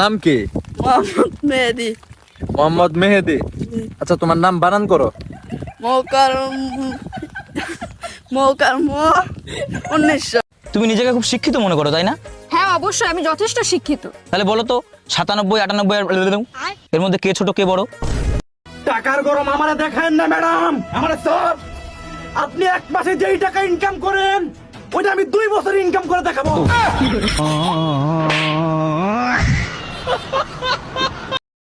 নাম কি? মোহাম্মদ মেহেদি। মোহাম্মদ মেহেদি। আচ্ছা তোমার নাম বানান করো। মৌকার মৌকার মো উনিশশো। তুমি নিজেকে খুব শিক্ষিত মনে করো তাই না? হ্যাঁ অবশ্যই আমি যথেষ্ট শিক্ষিত। তাহলে বলো তো সাতানব্বই আটানব্বই এর মধ্যে কে ছোট কে বড়? টাকার গরম আমারে দেখেন না ম্যাডাম। আমার সব। আপনি এক মাসে যেই টাকা ইনকাম করেন ওইটা আমি দুই বছর ইনকাম করে দেখাবো।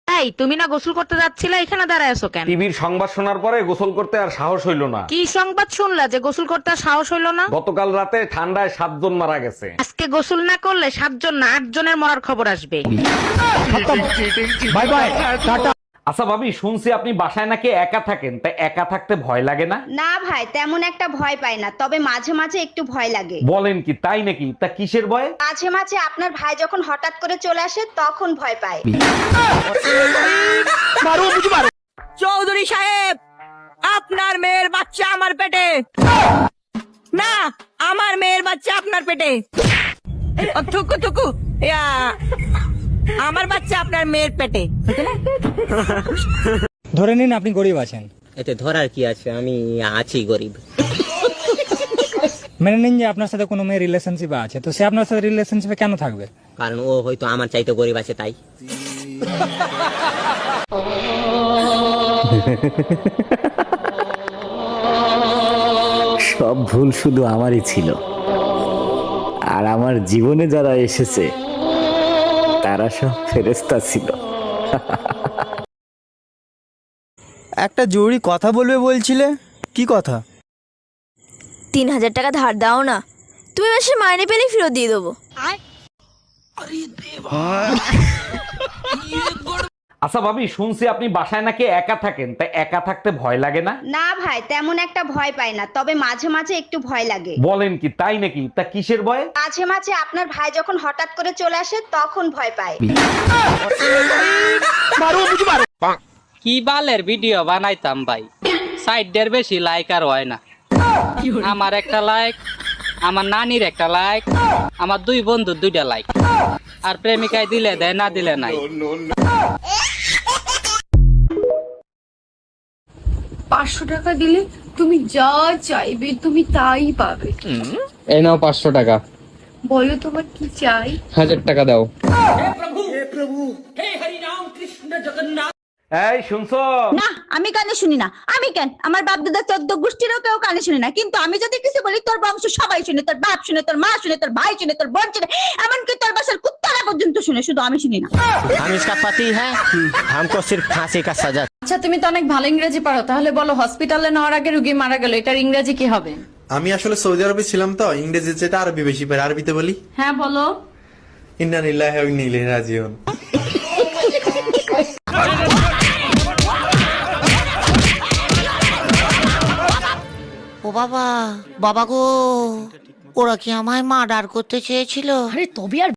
এই তুমি না গোসল করতে যাচ্ছিলে এখানে দাঁড়ায় আছো কেন? টিভির সংবাদ শোনার পরে গোসল করতে আর সাহস হইল না। কি সংবাদ শুনলা যে গোসল করতে আর সাহস হইল না? গতকাল রাতে ঠান্ডায় সাতজন মারা গেছে। আজকে গোসল না করলে সাতজন না আটজনের মরার খবর আসবে। বাই বাই টাটা আচ্ছা ভাবি শুনছি আপনি বাসায় নাকি একা থাকেন। তাই একা থাকতে ভয় লাগে না? না ভাই তেমন একটা ভয় পাই না তবে মাঝে মাঝে একটু ভয় লাগে। বলেন কি তাই নাকি? তা কিসের ভয়? মাঝে মাঝে আপনার ভাই যখন হঠাৎ করে চলে আসে তখন ভয় পায়। চৌধুরী সাহেব আপনার মেয়ের বাচ্চা আমার পেটে। না আমার মেয়ের বাচ্চা আপনার পেটে। থুকু থুকু। ইয়া, আমার বাচ্চা আপনার মেয়ের পেটে ধরে নিন আপনি গরিব আছেন। এতে ধরার কি আছে? আমি আছি গরিব। মেনে নিন যে আপনার সাথে কোনো মেয়ে রিলেশনশিপে আছে তো সে আপনার সাথে রিলেশনশিপে কেন থাকবে? কারণ ও হয়তো আমার চাইতে গরিব আছে তাই। সব ভুল শুধু আমারই ছিল। আর আমার জীবনে যারা এসেছে তারা সব ফেরেস্তা ছিল। একটা জরুরি কথা বলবে বলছিলে? কি কথা? তিন হাজার টাকা ধার দাও না। তুমি মাসে মাইনে পেলে ফেরত দিয়ে দেবো। আচ্ছা ভাবি শুনছি আপনি বাসায় নাকি একা থাকেন তাই একা থাকতে ভয় লাগে না? না ভাই তেমন একটা ভয় পাই না তবে মাঝে মাঝে একটু ভয় লাগে। বলেন কি তাই নাকি? তা কিসের ভয়? মাঝে মাঝে আপনার ভাই যখন হঠাৎ করে চলে আসে তখন ভয় পায়। কি বালের ভিডিও বানাইতাম ভাই? সাইডের বেশি লাইক আর হয় না। আমার একটা লাইক আমার নানির একটা লাইক আমার দুই বন্ধুর দুইটা লাইক আর প্রেমিকায় দিলে দেয় না দিলে নাই। পাঁচশো টাকা দিলে তুমি যা চাইবে তুমি তাই পাবে। এ নাও পাঁচশো টাকা। বলো তোমার কি চাই? হাজার টাকা দাও। এই শুনছো? না আমি কানে শুনি না। আমি কেন? আমার বাপ দাদা চোদ্দ গোষ্ঠীরও কেউ কানে শুনি না। কিন্তু আমি যদি কিছু বলি তোর বংশ সবাই শুনে তোর বাপ শুনে তোর মা শুনে তোর ভাই শুনে তোর বোন শুনে এমনকি তোর বাসার কুত্তারা পর্যন্ত শুনে শুধু আমি শুনি না। আমি হ্যাঁ। হামকো ফাঁসি কা সাজা। আচ্ছা তুমি তো অনেক ভালো ইংরেজি পারো তাহলে বলো হসপিটালে নেওয়ার আগে রুগী মারা গেল এটার ইংরেজি কি হবে? আমি আসলে সৌদি আরবে ছিলাম তো ইংরেজি যেটা আরবি বেশি পারে। আরবিতে বলি? হ্যাঁ বলো। ইন্না নিল্লাহি ওয়া ইন্না ইলাইহি রাজিউন। ও বাবা বাবা গো ওরা কি আমায় মার্ডার করতে চেয়েছিল? আরে তবে আর